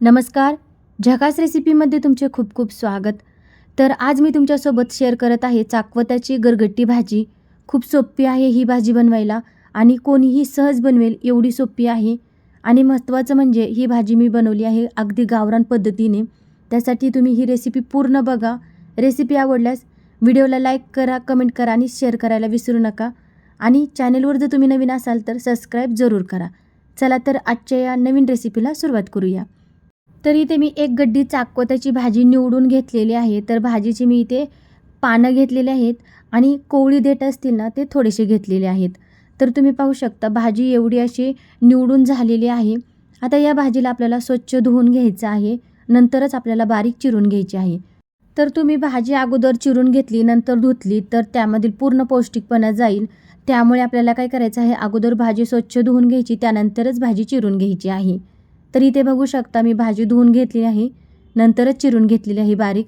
नमस्कार. झकास रेसिपीमध्ये तुमचे खूप खूप स्वागत. तर आज मी तुमच्यासोबत शेअर करत आहे चाकवताची गरगट्टी भाजी. खूप सोपी आहे ही भाजी बनवायला आणि कोणीही सहज बनवेल एवढी सोपी आहे. आणि महत्त्वाचं म्हणजे ही भाजी मी बनवली आहे अगदी गावरान पद्धतीने. त्यासाठी तुम्ही ही रेसिपी पूर्ण बघा. रेसिपी आवडल्यास व्हिडिओला लाईक करा कमेंट करा आणि शेअर करायला विसरू नका. आणि चॅनलवर जर तुम्ही नवीन असाल तर सबस्क्राईब जरूर करा. चला तर आजच्या या नवीन रेसिपीला सुरुवात करूया. तर इथे मी एक गड्डी चाकवताची भाजी निवडून घेतलेली आहे. तर भाजीची मी इथे पानं घेतलेली आहेत आणि कोवळी देठ असतील ना ते थोडेसे घेतलेले आहेत. तर तुम्ही पाहू शकता भाजी एवढी अशी निवडून झालेली आहे. आता या भाजीला आपल्याला स्वच्छ धुवून घ्यायचं आहे. नंतरच आपल्याला बारीक चिरून घ्यायची आहे. तर तुम्ही भाजी अगोदर चिरून घेतली नंतर धुतली तर त्यामधील पूर्ण पौष्टिकपणा जाईल. त्यामुळे आपल्याला काय करायचं आहे अगोदर भाजी स्वच्छ धुवून घ्यायची त्यानंतरच भाजी चिरून घ्यायची आहे. तर इथे बघू शकता मी भाजी धुवून घेतली आहे. नंतरच चिरून घेतलेली आहे बारीक.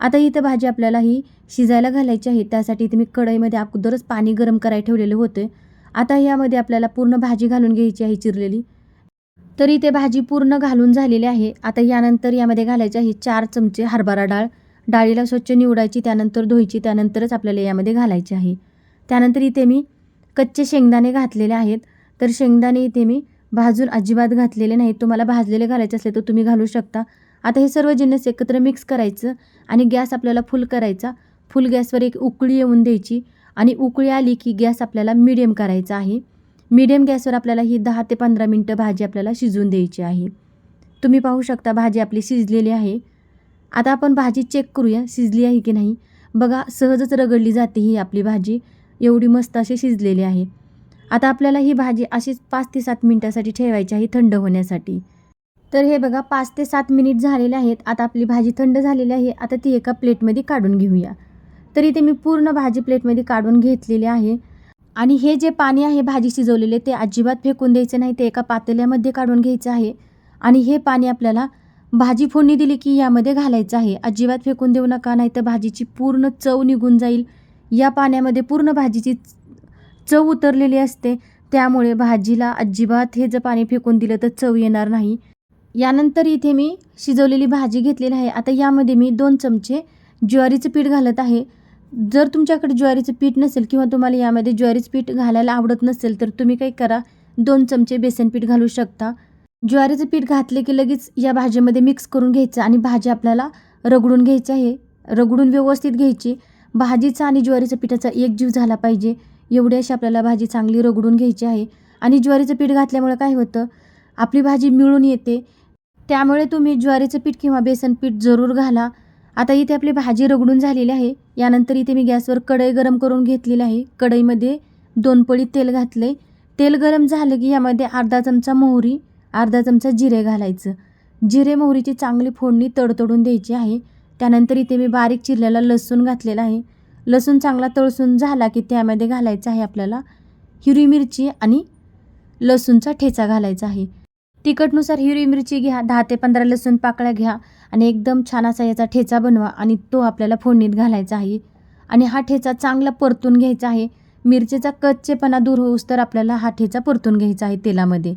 आता इथं भाजी आपल्याला ही शिजायला घालायची आहे. त्यासाठी इथे मी कढईमध्ये अगोदरच पाणी गरम करायला ठेवलेलं होतं. आता यामध्ये आपल्याला पूर्ण भाजी घालून घ्यायची आहे चिरलेली. तर इथे भाजी पूर्ण घालून झालेली आहे. आता यानंतर यामध्ये घालायची आहे चार चमचे हरभरा डाळ. डाळीला स्वच्छ निवडायची त्यानंतर धुवायची त्यानंतरच आपल्याला यामध्ये घालायची आहे. त्यानंतर इथे मी कच्चे शेंगदाणे घातलेले आहेत. तर शेंगदाणे इथे मी भाजून अजिबात घातलेले नाहीत तुम्हाला भाजलेले घालायचे असले तर तुम्ही घालू शकता. आता हे सर्व जिन्नस एकत्र मिक्स करायचं आणि गॅस आपल्याला फुल करायचा. फुल गॅसवर एक उकळी येऊन द्यायची आणि उकळी आली की गॅस आपल्याला मिडियम करायचा आहे. मिडियम गॅसवर आपल्याला ही दहा ते पंधरा मिनटं भाजी आपल्याला शिजवून द्यायची आहे. तुम्ही पाहू शकता भाजी आपली शिजलेली आहे. आता आपण भाजी चेक करूया शिजली आहे की नाही. बघा सहजच रगडली जाते ही आपली भाजी. एवढी मस्त अशी शिजलेली आहे. आता आपल्याला ही भाजी अशीच पाच ते सात मिनटासाठी ठेवायची आहे थंड होण्यासाठी. तर हे बघा पाच ते सात मिनिट झालेले आहेत. आता आपली भाजी थंड झालेली आहे. आता ती एका प्लेटमध्ये काढून घेऊया. तर इथे मी पूर्ण भाजी प्लेटमध्ये काढून घेतलेली आहे. आणि हे जे पाणी आहे भाजी शिजवलेले ते अजिबात फेकून द्यायचं नाही. ते एका पातेल्यामध्ये काढून घ्यायचं आहे. आणि हे पाणी आपल्याला भाजी फोडणी दिली की यामध्ये घालायचं आहे. अजिबात फेकून देऊ नका नाही तर भाजीची पूर्ण चव निघून जाईल. या पाण्यामध्ये पूर्ण भाजीची चव उतरलेली असते. त्यामुळे भाजीला अजिबात हे जर पाणी फेकून दिलं तर चव येणार नाही. यानंतर इथे मी शिजवलेली भाजी घेतलेली आहे. आता यामध्ये मी दोन चमचे ज्वारीचं पीठ घालत आहे. जर तुमच्याकडे ज्वारीचं पीठ नसेल किंवा तुम्हाला यामध्ये ज्वारीचं पीठ घालायला आवडत नसेल तर तुम्ही काय करा दोन चमचे बेसन पीठ घालू शकता. ज्वारीचं पीठ घातले की लगेच या भाजीमध्ये मिक्स करून घ्यायचं आणि भाजी आपल्याला रगडून घ्यायची आहे. रगडून व्यवस्थित घ्यायची. भाजीचा आणि ज्वारीचं पिठाचा एक जीव झाला पाहिजे. एवढी अशी आपल्याला भाजी चांगली रगडून घ्यायची आहे. आणि ज्वारीचं पीठ घातल्यामुळे काय होतं? आपली भाजी मिळून येते. त्यामुळे तुम्ही ज्वारीचं पीठ किंवा बेसन पीठ जरूर घाला. आता इथे आपली भाजी रगडून झालेली आहे. यानंतर इथे मी गॅसवर कढई गरम करून घेतलेली आहे. कढईमध्ये दोन पळी तेल घातले तेल गरम झालं की यामध्ये अर्धा चमचा मोहरी अर्धा चमचा जिरे घालायचं. जिरे मोहरीची चांगली फोडणी तडतडून द्यायची आहे. त्यानंतर इथे मी बारीक चिरलेला लसूण घातलेला आहे. लसूण चांगला तळसून झाला की त्यामध्ये घालायचं आहे आपल्याला हिरवी मिरची आणि लसूणचा ठेचा घालायचा आहे. तिखटनुसार हिरवी मिरची घ्या दहा ते पंधरा लसूण पाकळ्या घ्या आणि एकदम छान असा याचा ठेचा बनवा आणि तो आपल्याला फोडणीत घालायचा आहे. आणि हा ठेचा चांगला परतून घ्यायचा आहे. मिरचीचा कच्चेपणा दूर होऊस तर आपल्याला हा ठेचा परतून घ्यायचा आहे तेलामध्ये.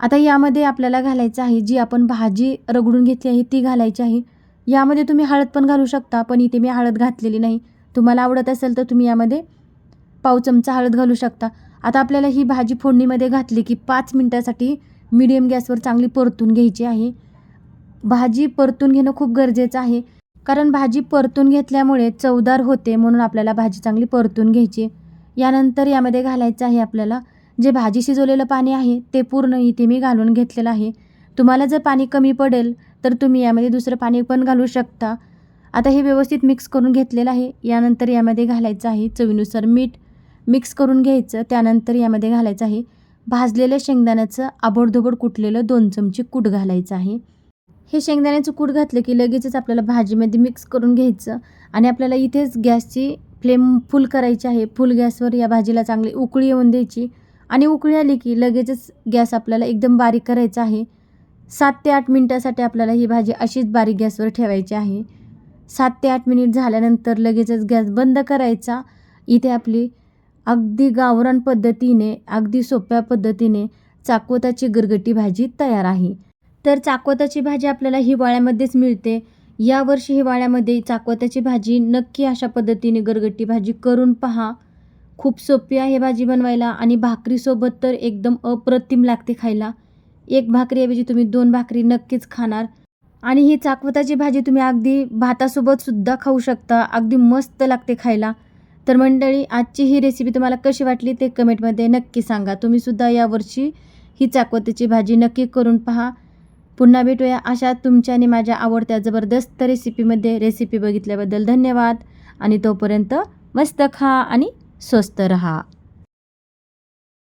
आता यामध्ये आपल्याला घालायचं आहे जी आपण भाजी रगडून घेतली आहे ती घालायची आहे. यामध्ये तुम्ही हळद पण घालू शकता पण इथे मी हळद घातलेली नाही. तुम्हाला आवडत असेल तर तुम्ही यामध्ये पाव चमचा हळद घालू शकता. आता आपल्याला ही भाजी फोडणीमध्ये घातली की पाच मिनटासाठी मिडियम गॅसवर चांगली परतून घ्यायची आहे. भाजी परतून घेणं खूप गरजेचं आहे. कारण भाजी परतून घेतल्यामुळे चवदार होते म्हणून आपल्याला भाजी चांगली परतून घ्यायची. यानंतर यामध्ये घालायचं आहे आपल्याला जे भाजी शिजवलेलं पाणी आहे ते पूर्ण इथे मी घालून घेतलेलं आहे. तुम्हाला जर पाणी कमी पडेल तर तुम्ही यामध्ये दुसरं पाणी पण घालू शकता. आता हे व्यवस्थित मिक्स करून घेतलेलं आहे. यानंतर यामध्ये घालायचं आहे चवीनुसार मीठ. मिक्स करून घ्यायचं त्यानंतर यामध्ये घालायचं आहे भाजलेल्या शेंगदाण्याचं आबडधोबड कुटलेलं दोन चमचे कूट घालायचं आहे. हे शेंगदाण्याचं कूट घातलं की लगेचच आपल्याला भाजीमध्ये मिक्स करून घ्यायचं आणि आपल्याला इथेच गॅसची फ्लेम फुल करायची आहे. फुल गॅसवर या भाजीला चांगली उकळी येऊन द्यायची आणि उकळी आली की लगेचच गॅस आपल्याला एकदम बारीक करायचा आहे. सात ते आठ मिनटासाठी आपल्याला ही भाजी अशीच बारीक गॅसवर ठेवायची आहे. सात ते आठ मिनिट झाल्यानंतर लगेचच गॅस बंद करायचा. इथे आपली अगदी गावरान पद्धतीने अगदी सोप्या पद्धतीने चाकवताची गरगटी भाजी तयार आहे. तर चाकवताची भाजी आपल्याला हिवाळ्यामध्येच मिळते. यावर्षी हिवाळ्यामध्ये चाकवताची भाजी नक्की अशा पद्धतीने गरगट्टी भाजी करून पहा. खूप सोपी आहे भाजी बनवायला आणि भाकरीसोबत तर एकदम अप्रतिम लागते खायला. एक भाकरीऐवजी तुम्ही दोन भाकरी नक्कीच खाणार. आणि ही चाकवताची भाजी तुम्ही अगदी भातासोबतसुद्धा खाऊ शकता. अगदी मस्त लागते खायला. तर मंडळी आजची ही रेसिपी तुम्हाला कशी वाटली ते कमेंटमध्ये नक्की सांगा. तुम्हीसुद्धा यावर्षी ही चाकवताची भाजी नक्की करून पहा. पुन्हा भेटूया अशा तुमच्या आणि माझ्या आवडत्या जबरदस्त रेसिपीमध्ये रेसिपी बघितल्याबद्दल धन्यवाद. आणि तोपर्यंत मस्त खा आणि स्वस्त रहा.